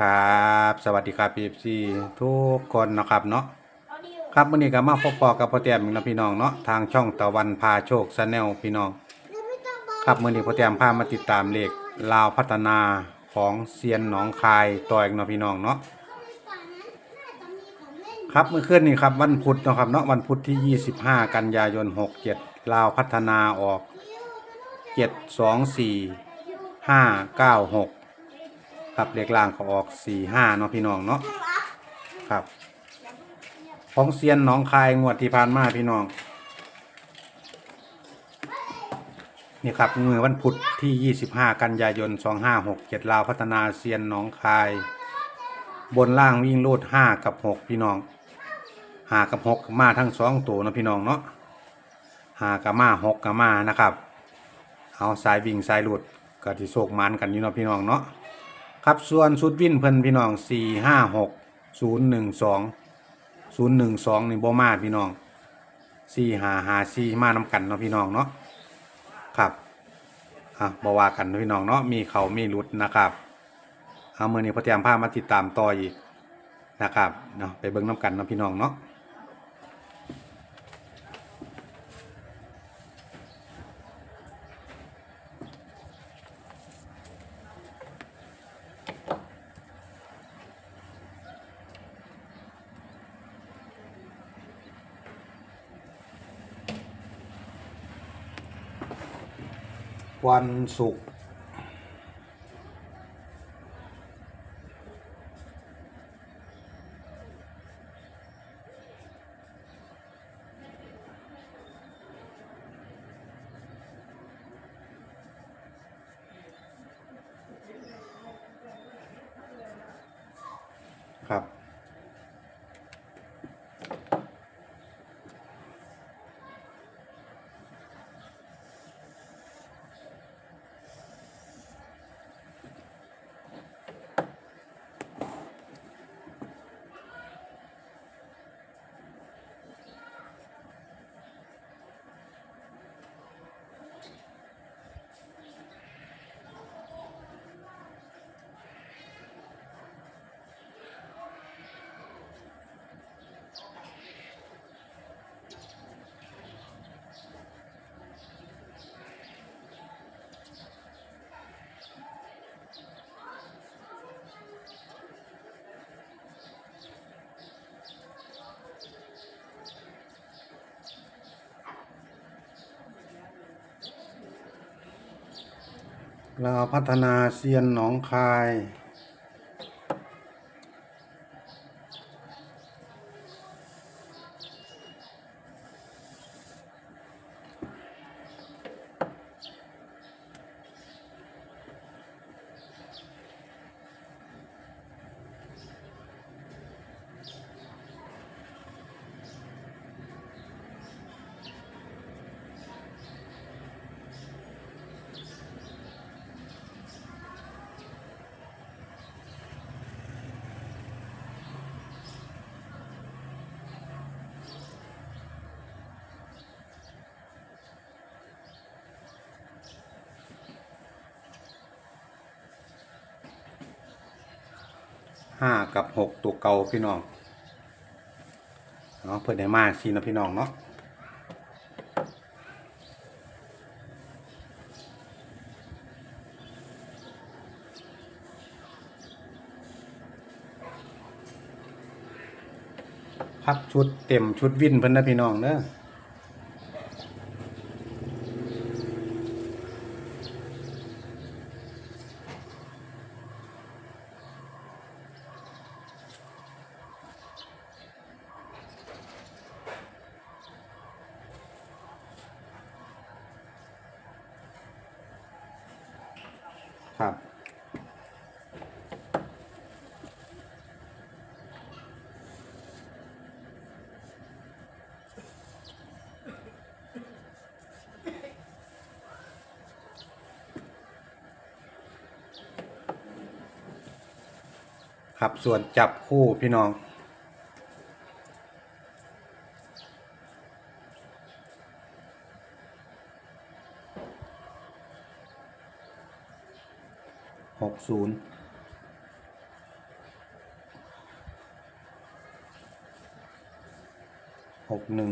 ครับสวัสดีครับพีซีทุกคนนะครับเนาะครับวันนี้ก็มาพบปอกับพ่อแต้มนะพี่น้องเนาะทางช่องตะวันพาโชคชาแนลพี่น้อง ครับมื่อนี้พ่อแต้มพามาติดตามเลขลาวพัฒนาของเซียนหนองคายต่ออีกเนาะพี่น้องเนาะครับเมื่อคืนนี้ครับวันพุธนะครับเนาะวันพุธที่ 25 กันยายน 67 ลาวพัฒนาออก 724 596 ครับเลขล่างก็ออก45เนาะพี่น้องเนาะครับ ของเซียนหนองคายงวดที่ผ่านมาพี่น้องนี่ครับเมือวันพุธที่ 25 กันยายน 2567ลาวพัฒนาเซียนหนองคาย บนล่างวิ่งโลด 5 กับ 6 พี่น้อง5กับ 6 มาทั้งสองตัวนะพี่น้องเนาะ5กับมา 6 กับมานะครับ เอาสายวิ่งสายหลุดก็ที่โศกมันกันอยู่เนาะพี่น้องเนาะ ครับส่วนชุดวินเพิ่นพี่น้อง4 5 6 0 1 2 0 1 2นี่บ่มาพี่น้อง4 5 5 4มานำกันเนาะพี่น้องเนาะครับอะบว่ากันพี่น้องเนาะมีเขามีรุดนะครับเอามือนี้พอเตรียมผ้ามาติดตามต่ออีกนะครับเนาะไปเบิ่งน้ำกันเนาะพี่น้องเนาะ วันศุกร์ครับ เราพัฒนาเซียนหนองคาย ห้ากับหกตัวเก่าพี่น้องเนาะเพื่อนได้มาซีนะพี่น้องเนาะครับชุดเต็มชุดวินเพิ่นนะพี่น้องเนอะ ครับ ส่วนจับคู่พี่น้อง หกศูนย์หกหนึ่ง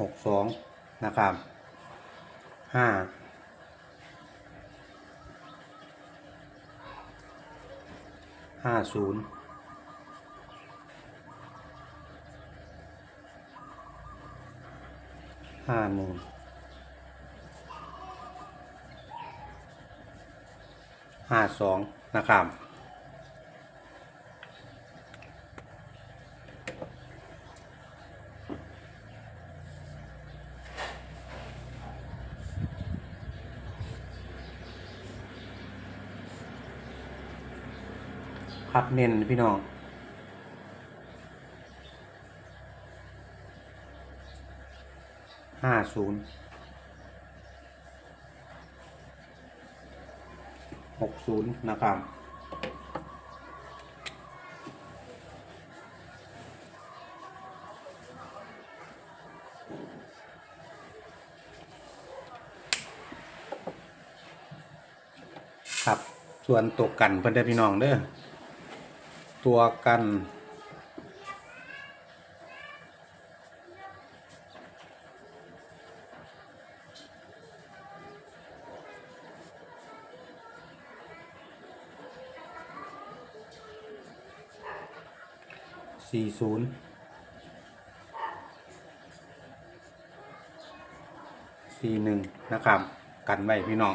หกสองนะครับห้า ห้าศูนย์ห้าหนึ่งห้าสองนะครับ ครับเน้นพี่น้องห้าศูนย์หกศูนย์นะครับครับ ส่วนตัวกันเพื่อนพี่น้องเด้อ ตัวกัน สี่ศูนย์สี่หนึ่งนะครับ กันไว้พี่น้อง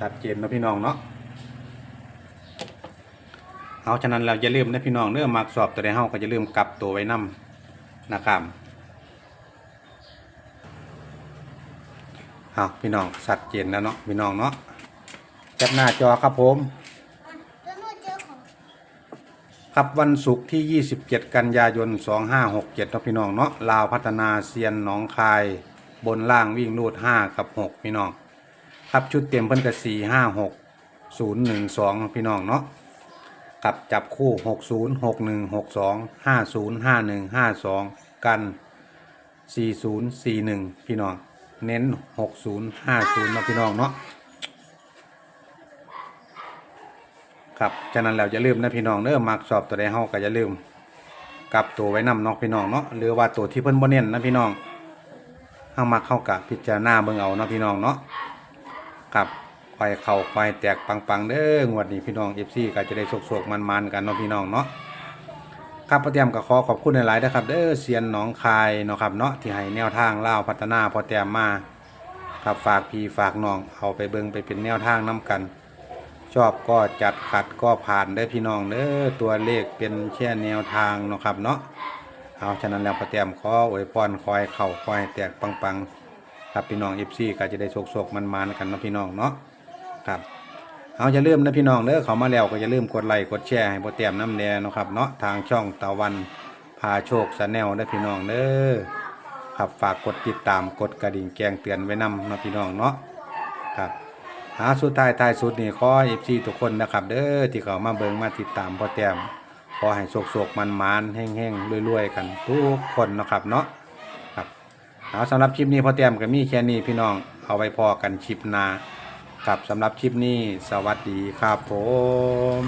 ชัดเจนนะพี่น้องเนาะเอาฉะนั้นเราอย่าลืมนะพี่น้องเรื่องมักสอบตัวใดเฮาก็อย่าลืมกลับตัวไว้นํนะครับเอาพี่น้องชัดเจนแล้วเนาะพี่น้องเนาะแคปหน้าจอครับผมครับวันศุกร์ที่ 27 กันยายน 2567เนาะพี่น้องเนาะลาวพัฒนาเซียนหนองคาย บนล่างวิ่งรูด 5 กับ 6 พี่น้อง ครับชุดเต็มเพิ่นก็4 5 6 0 1 2พี่น้องเนาะกับจับคู่60 61 62 50 51 52กัน40 41พี่น้องเน้น60 50เนาะพี่น้องเนาะครับฉะนั้นแล้วอย่าลืมนะพี่น้องเด้อมักสอบตัวใดเฮาก็อย่าลืมกลับตัวไว้นำเนาะพี่น้องเนาะหรือว่าตัวที่เพิ่นบ่เน้นนะพี่น้องเฮามักเข้ากับพิจารณาเบิ่งเอาเนาะพี่น้องเนาะ ครับควายเข้าควายแตกปังๆเด้องวดนี้พี่น้อง FC ก็จะได้โศกๆมันๆกันเนาะพี่น้องเนาะครับพ่อเตียมก็ขอขอบคุณหลายๆนะครับเด้อเซียนหนองคายเนาะครับเนาะที่ให้แนวทางเล่าพัฒนาพ่อเตียมมาครับฝากพี่ฝากน้องเอาไปเบิ่งไปเป็นแนวทางนํกัน ชอบก็จัดขัดก็ผ่านได้พี่น้องเด้อตัวเลขเป็นแค่แนวทางเนาะครับเนาะเอาฉะนั้นแล้วพอแต้มขออวยพรคอยเข่าคอยแตกปังๆ ครับพี่น้องเอฟซีก็จะได้โศกๆมันๆกันนะพี่น้องเนาะครับเอาอย่าลืมนะพี่น้องเด้อเขามาแล้วก็อย่าลืมกดไลค์กดแชร์ให้พอแต้มน้ำแดงนะครับเนาะทางช่องตะวันพาโชคชาแนลได้พี่น้องเด้อครับฝากกดติดตามกดกระดิ่งแจ้งเตือนไว้นำนะพี่น้องเนาะครับหาสุดท้ายท้ายสุดนี่ขอเอฟซีทุกคนนะครับเด้อที่เขามาเบิงมาติดตามพ่อแต้มขอให้โศกโศกมันๆแห้งๆรวยๆกันทุกคนนะครับเนาะ เอาสำหรับคลิปนี้พอเตี่ยมก็มีแค่นี้พี่น้องเอาไว้พอกันคลิปหน้าครับสำหรับคลิปนี้สวัสดีครับผม